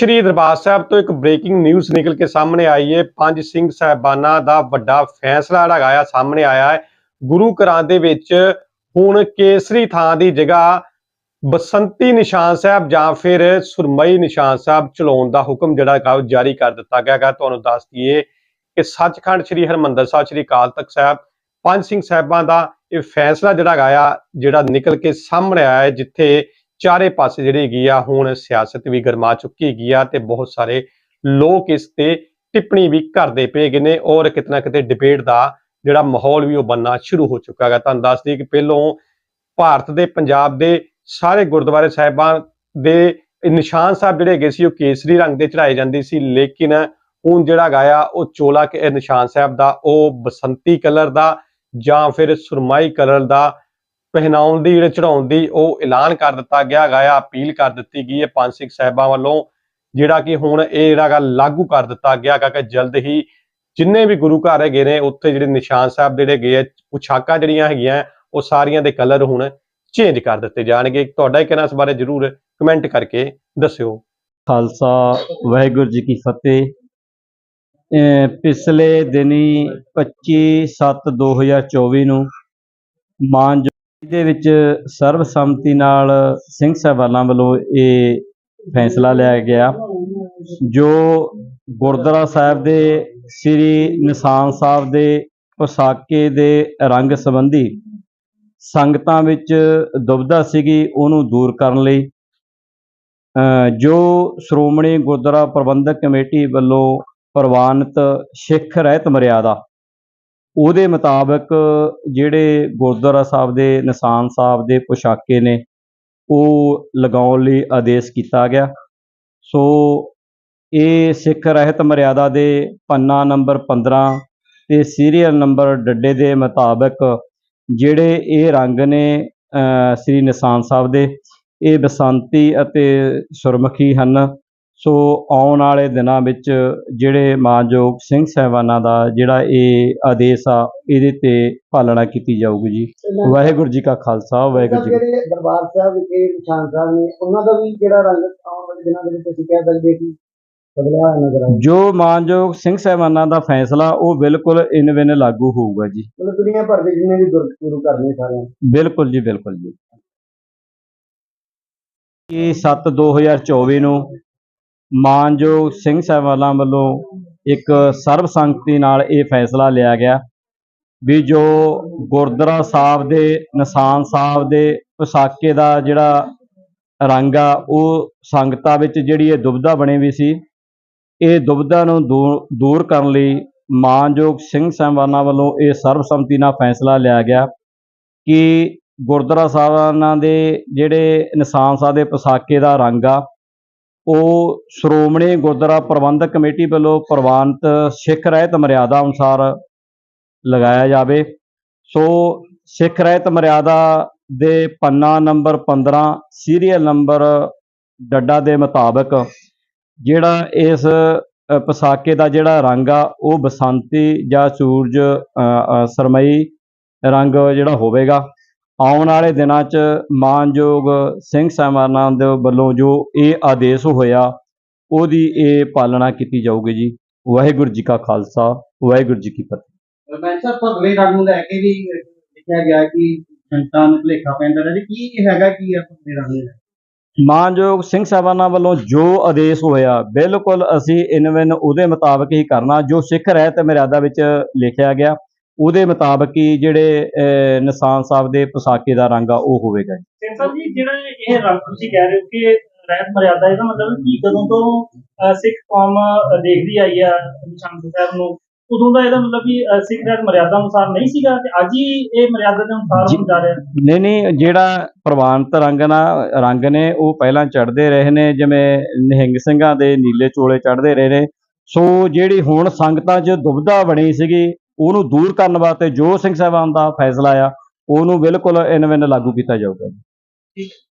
ਸ਼੍ਰੀ ਦਰਬਾਰ ਸਾਹਿਬ ਤੋਂ ਇੱਕ breaking news ਨਿਕਲ ਕੇ ਸਾਹਮਣੇ ਆਈ ਹੈ ਪੰਜ ਸਿੰਘ ਸਾਹਿਬਾਨਾਂ ਦਾ ਵੱਡਾ ਫੈਸਲਾ ਜਿਹੜਾ ਹੈਗਾ ਆ, ਸਾਹਮਣੇ ਆਇਆ ਹੈ। ਗੁਰੂ ਘਰਾਂ ਦੇ ਵਿੱਚ ਹੁਣ ਕੇਸਰੀ ਥਾਂ ਦੀ ਜਗ੍ਹਾ ਬਸੰਤੀ ਨਿਸ਼ਾਨ ਸਾਹਿਬ ਜਾਂ ਫਿਰ ਸੁਰਮਈ ਨਿਸ਼ਾਨ ਸਾਹਿਬ ਚਲਾਉਣ ਦਾ ਹੁਕਮ ਜਿਹੜਾ ਹੈਗਾ ਉਹ ਜਾਰੀ ਕਰ ਦਿੱਤਾ ਗਿਆ ਹੈਗਾ। ਤੁਹਾਨੂੰ ਦੱਸ ਦਈਏ ਕਿ ਸੱਚਖੰਡ ਸ੍ਰੀ ਹਰਮੰਦਰ ਸਾਹਿਬ, ਸ੍ਰੀ ਅਕਾਲ ਤਖਤ ਸਾਹਿਬ, ਪੰਜ ਸਿੰਘ ਸਾਹਿਬਾਂ ਦਾ ਇਹ ਫੈਸਲਾ ਜਿਹੜਾ ਹੈਗਾ ਆ, ਜਿਹੜਾ ਨਿਕਲ ਕੇ ਸਾਹਮਣੇ ਆਇਆ ਹੈ, ਜਿੱਥੇ ਚਾਰੇ ਪਾਸੇ ਜਿਹੜੀ ਹੈਗੀ ਆ, ਹੁਣ ਸਿਆਸਤ ਵੀ ਗਰਮਾ ਚੁੱਕੀ ਹੈਗੀ ਆ ਤੇ ਬਹੁਤ ਸਾਰੇ ਲੋਕ ਇਸ ਤੇ ਟਿੱਪਣੀ ਵੀ ਕਰਦੇ ਪਏ ਗਏ ਨੇ ਔਰ ਕਿਤਨਾ ਕਿਤੇ ਡਿਬੇਟ ਦਾ ਜਿਹੜਾ ਮਾਹੌਲ ਵੀ ਉਹ ਬੰਨਾ ਸ਼ੁਰੂ ਹੋ ਚੁੱਕਾ ਹੈਗਾ। ਤੁਹਾਨੂੰ ਦੱਸ ਦਈਏ ਕਿ ਪਹਿਲੋਂ ਭਾਰਤ ਦੇ ਪੰਜਾਬ ਦੇ ਸਾਰੇ ਗੁਰਦੁਆਰੇ ਸਾਹਿਬਾਂ ਦੇ ਨਿਸ਼ਾਨ ਸਾਹਿਬ ਜਿਹੜੇ ਹੈਗੇ ਸੀ, ਉਹ ਕੇਸਰੀ ਰੰਗ ਦੇ ਚੜਾਏ ਜਾਂਦੇ ਸੀ, ਲੇਕਿਨ ਹੁਣ ਜਿਹੜਾ ਗਾਇਆ ਉਹ ਚੋਲਾ ਕੇ, ਨਿਸ਼ਾਨ ਸਾਹਿਬ ਦਾ, ਉਹ ਬਸੰਤੀ ਕਲਰ ਦਾ ਜਾਂ ਫਿਰ ਸੁਰਮਾਈ ਕਲਰ ਦਾ ਪਹਿਨਾਉਣ ਦੀ, ਜਿਹੜੇ ਚੜਾਉਣ ਦੀ, ਉਹ ਐਲਾਨ ਕਰ ਦਿੱਤਾ ਗਿਆ, ਗਾਇਆ ਅਪੀਲ ਕਰ ਦਿੱਤੀ ਗਈ ਹੈ ਪੰਜ ਸਿੱਖ ਸਾਹਿਬਾਂ ਵੱਲੋਂ, ਜਿਹੜਾ ਕਿ ਹੁਣ ਇਹ ਜਿਹੜਾ ਗਾ ਲਾਗੂ ਕਰ ਦਿੱਤਾ ਗਿਆ ਗਾ ਕਿ ਜਲਦ ਹੀ ਜਿੰਨੇ ਵੀ ਗੁਰੂ ਘਰ ਹੈਗੇ ਨੇ, ਉੱਥੇ ਜਿਹੜੇ ਨਿਸ਼ਾਨ ਸਾਹਿਬ ਜਿਹੜੇ ਹੈਗੇ ਪੁਛਾਕਾਂ ਜਿਹੜੀਆਂ ਹੈਗੀਆਂ, ਉਹ ਸਾਰੀਆਂ ਦੇ ਕਲਰ ਹੁਣ ਚੇਂਜ ਕਰ ਦਿੱਤੇ ਜਾਣਗੇ। ਤੁਹਾਡਾ ਕੀ ਕਹਿਣਾ ਇਸ ਬਾਰੇ ਜਰੂਰ ਕਮੈਂਟ ਕਰਕੇ ਦੱਸਿਓ। ਖਾਲਸਾ, ਵਾਹਿਗੁਰੂ ਜੀ ਕੀ ਫਤਿਹ। ਅਹ ਪਿਛਲੇ ਦਿਨੀ 25/7/2024 ਨੂੰ ਮਾਨ ਦੇ ਵਿੱਚ ਸਰਬਸੰਮਤੀ ਨਾਲ ਸਿੰਘ ਸਾਹਿਬਾਨਾਂ ਵੱਲੋਂ ਇਹ ਫੈਸਲਾ ਲਿਆ ਗਿਆ ਜੋ ਗੁਰਦੁਆਰਾ ਸਾਹਿਬ ਦੇ ਸ੍ਰੀ ਨਿਸ਼ਾਨ ਸਾਹਿਬ ਦੇ ਪੋਸਾਕੇ ਦੇ ਰੰਗ ਸੰਬੰਧੀ ਸੰਗਤਾਂ ਵਿੱਚ ਦੁਬਧਾ ਸੀਗੀ ਉਹਨੂੰ ਦੂਰ ਕਰਨ ਲਈ। ਅ, ਜੋ ਸ਼੍ਰੋਮਣੀ ਗੁਰਦੁਆਰਾ ਪ੍ਰਬੰਧਕ ਕਮੇਟੀ ਵੱਲੋਂ ਪ੍ਰਵਾਨਿਤ ਸਿੱਖ ਰਹਿਤ ਮਰਿਆਦਾ ਉਹਦੇ ਮੁਤਾਬਕ ਜਿਹੜੇ ਗੁਰਦੁਆਰਾ ਸਾਹਿਬ ਦੇ, ਨਿਸ਼ਾਨ ਸਾਹਿਬ ਦੇ ਪੁਸ਼ਾਕੇ ਨੇ, ਉਹ ਲਗਾਉਣ ਲਈ ਆਦੇਸ਼ ਕੀਤਾ ਗਿਆ। ਸੋ ਇਹ ਸਿੱਖ ਰਹਿਤ ਮਰਿਆਦਾ ਦੇ ਪੰਨਾ ਨੰਬਰ 15 ਤੇ ਸੀਰੀਅਲ ਨੰਬਰ ਡੱਡੇ ਦੇ ਮੁਤਾਬਕ ਜਿਹੜੇ ਇਹ ਰੰਗ ਨੇ ਸ੍ਰੀ ਨਿਸ਼ਾਨ ਸਾਹਿਬ ਦੇ, ਇਹ ਬਸੰਤੀ ਅਤੇ ਸੁਰਮਖੀ ਹਨ। ਸੋ ਆਉਣ ਵਾਲੇ ਦਿਨਾਂ ਵਿੱਚ ਜਿਹੜੇ ਮਾਨਯੋਗ ਸਿੰਘ ਸਾਹਿਬਾਨਾਂ ਦਾ ਜਿਹੜਾ ਇਹ ਆਦੇਸ਼ ਆ ਇਹਦੇ ਤੇ ਪਾਲਣਾ ਕੀਤੀ ਜਾਊਗੀ ਜੀ। ਵਾਹਿਗੁਰੂ ਜੀ ਕਾ ਖਾਲਸਾ ਵਾਹਿਗੁਰੂ ਜੀ ਜਿਹੜੇ ਦਰਬਾਰ ਸਾਹਿਬ ਵਿਖੇ ਨਿਸ਼ਾਨ ਸਾਹਿਬ ਨੇ ਉਹਨਾਂ ਦਾ ਵੀ ਜਿਹੜਾ ਰੰਗ ਆਉਣ ਵਾਲੇ ਦਿਨਾਂ ਦੇ ਵਿੱਚ ਅਸੀਂ ਕਹਿ ਸਕਦੇ ਕਿ ਜੋ ਮਾਨਯੋਗ ਸਿੰਘ ਸਾਹਿਬਾਨਾਂ ਦਾ ਫੈਸਲਾ ਉਹ ਬਿਲਕੁਲ ਇਨ ਬਿਨ ਲਾਗੂ ਹੋਊਗਾ ਜੀ। ਮਤਲਬ ਦੁਨੀਆ ਭਰ ਦੇ ਜਿੰਨੇ ਵੀ ਗੁਰ- ਗੁਰੂ ਘਰ ਨੇ ਸਾਰਿਆਂ ਬਿਲਕੁਲ ਜੀ ਬਿਲਕੁਲ ਜੀ। ਇਹ 7 2024 ਨੂੰ ਮਾਨਯੋਗ ਸਿੰਘ ਸਾਹਿਬਾਨਾਂ ਵੱਲੋਂ ਇੱਕ ਸਰਬਸੰਮਤੀ ਨਾਲ ਇਹ ਫੈਸਲਾ ਲਿਆ ਗਿਆ ਵੀ ਜੋ ਗੁਰਦੁਆਰਾ ਸਾਹਿਬ ਦੇ, ਨਿਸ਼ਾਨ ਸਾਹਿਬ ਦੇ ਪਸ਼ਾਕੇ ਦਾ ਜਿਹੜਾ ਰੰਗ ਆ, ਉਹ ਸੰਗਤਾਂ ਵਿੱਚ ਜਿਹੜੀ ਇਹ ਦੁਬਧਾ ਬਣੀ ਵੀ ਸੀ, ਇਹ ਦੁਬਧਾ ਨੂੰ ਦੂਰ ਦੂਰ ਕਰਨ ਲਈ ਮਾਨਯੋਗ ਸਿੰਘ ਸਾਹਿਬਾਨਾਂ ਵੱਲੋਂ ਇਹ ਸਰਬਸੰਮਤੀ ਨਾਲ ਫੈਸਲਾ ਲਿਆ ਗਿਆ ਕਿ ਗੁਰਦੁਆਰਾ ਸਾਹਿਬਾਨਾਂ ਦੇ ਜਿਹੜੇ ਨਿਸ਼ਾਨ ਸਾਹਿਬ ਦੇ ਪਸ਼ਾਕੇ ਦਾ ਰੰਗ ਆ ਉਹ ਸ਼੍ਰੋਮਣੀ ਗੁਰਦੁਆਰਾ ਪ੍ਰਬੰਧਕ ਕਮੇਟੀ ਵੱਲੋਂ ਪ੍ਰਵਾਨਿਤ ਸਿੱਖ ਰਹਿਤ ਮਰਿਆਦਾ ਅਨੁਸਾਰ ਲਗਾਇਆ ਜਾਵੇ। ਸੋ ਸਿੱਖ ਰਹਿਤ ਮਰਿਆਦਾ ਦੇ ਪੰਨਾ ਨੰਬਰ 15 ਸੀਰੀਅਲ ਨੰਬਰ ਡੱਡਾ ਦੇ ਮੁਤਾਬਕ ਜਿਹੜਾ ਇਸ ਪਸਾਕੇ ਦਾ ਜਿਹੜਾ ਰੰਗ ਆ, ਉਹ ਬਸੰਤੀ ਜਾਂ ਸੂਰਜ ਸਰਮਈ ਰੰਗ ਜਿਹੜਾ ਹੋਵੇਗਾ। ਆਉਣ ਵਾਲੇ ਦਿਨਾਂ 'ਚ ਮਾਨਯੋਗ ਸਿੰਘ ਸਾਹਿਬਾਨਾਂ ਦੇ ਵੱਲੋਂ ਜੋ ਇਹ ਆਦੇਸ਼ ਹੋਇਆ ਉਹਦੀ ਇਹ ਪਾਲਣਾ ਕੀਤੀ ਜਾਊਗੀ ਜੀ। ਵਾਹਿਗੁਰੂ ਜੀ ਕਾ ਖਾਲਸਾ ਵਾਹਿਗੁਰੂ ਜੀ ਕੀ ਫਤਿਹ। ਮੈਂ ਸਰ ਭਗਵੇਂ ਰੰਗ ਨੂੰ ਲੈ ਕੇ ਵੀ ਲਿਖਿਆ ਗਿਆ ਕਿ ਸੰਤਾਂ ਨੂੰ ਭੁਲੇਖਾ ਪੈਂਦਾ ਰਹੇ ਕੀ ਹੈਗਾ ਕੀ ਹੈ ਭਗਵੇਂ ਰੰਗ ਦੇ ਮਾਨਯੋਗ ਸਿੰਘ ਸਾਹਿਬਾਨਾਂ ਵੱਲੋਂ ਜੋ ਆਦੇਸ਼ ਹੋਇਆ ਬਿਲਕੁਲ ਅਸੀਂ ਇਨਵਨ ਉਹਦੇ ਮੁਤਾਬਕ ਹੀ ਕਰਨਾ ਜੋ ਸਿੱਖ ਰਹਿਤ ਮਰਿਆਦਾ ਵਿੱਚ ਲਿਖਿਆ ਗਿਆ। ਉਹਦੇ ਮੁਤਾਬਕ ਹੀ ਜਿਹੜੇ ਨਿਸ਼ਾਨ ਸਾਹਿਬ ਦੇ ਪੋਸਾਕੇ ਦਾ ਰੰਗ ਆ ਉਹ ਹੋਵੇਗਾ ਜੀ। ਸਿੰਘ ਸਾਹਿਬ ਜੀ ਜਿਹੜਾ ਇਹ ਰੰਗ ਤੁਸੀਂ ਕਹਿ ਰਹੇ ਹੋ ਕਿ ਰਹਿਤ ਮਰਿਆਦਾ ਇਹਦਾ ਮਤਲਬ ਕਿ ਜਦੋਂ ਤੋਂ ਅਹ, ਸਿੱਖ ਕੌਮ ਅਹ, ਦੇਖਦੀ ਆਈ ਆ ਨਿਸ਼ਾਨ ਸਾਹਿਬ ਨੂੰ ਉਦੋਂ ਦਾ ਇਹਦਾ ਮਤਲਬ ਕਿ ਅਹ, ਸਿੱਖ ਰਹਿਤ ਮਰਿਆਦਾ ਅਨੁਸਾਰ ਨਹੀਂ ਸੀਗਾ ਤੇ ਅੱਜ ਹੀ ਇਹ ਮਰਿਆਦਾ ਦੇ ਅਨੁਸਾਰ ਜਾ। ਰਿਹਾ ਨਹੀਂ ਨਹੀਂ ਜਿਹੜਾ ਪ੍ਰਵਾਨਿਤ ਰੰਗ ਨਾ ਰੰਗ ਨੇ ਉਹ ਪਹਿਲਾਂ ਚੜਦੇ ਰਹੇ ਨੇ ਜਿਵੇਂ ਨਿਹੰਗ ਸਿੰਘਾਂ ਦੇ ਨੀਲੇ ਚੋਲੇ ਚੜਦੇ ਰਹੇ ਨੇ। ਸੋ ਜਿਹੜੀ ਹੁਣ ਸੰਗਤਾਂ 'ਚ ਦੁਬਿਧਾ ਬਣੀ ਸੀਗੀ ਉਹਨੂੰ ਦੂਰ ਕਰਨ ਵਾਸਤੇ ਜੋ ਸਿੰਘ ਸਾਹਿਬਾਨ ਦਾ ਫੈਸਲਾ ਆ, ਉਹਨੂੰ ਬਿਲਕੁਲ ਇਨਵਨ ਲਾਗੂ ਕੀਤਾ ਜਾਊਗਾ।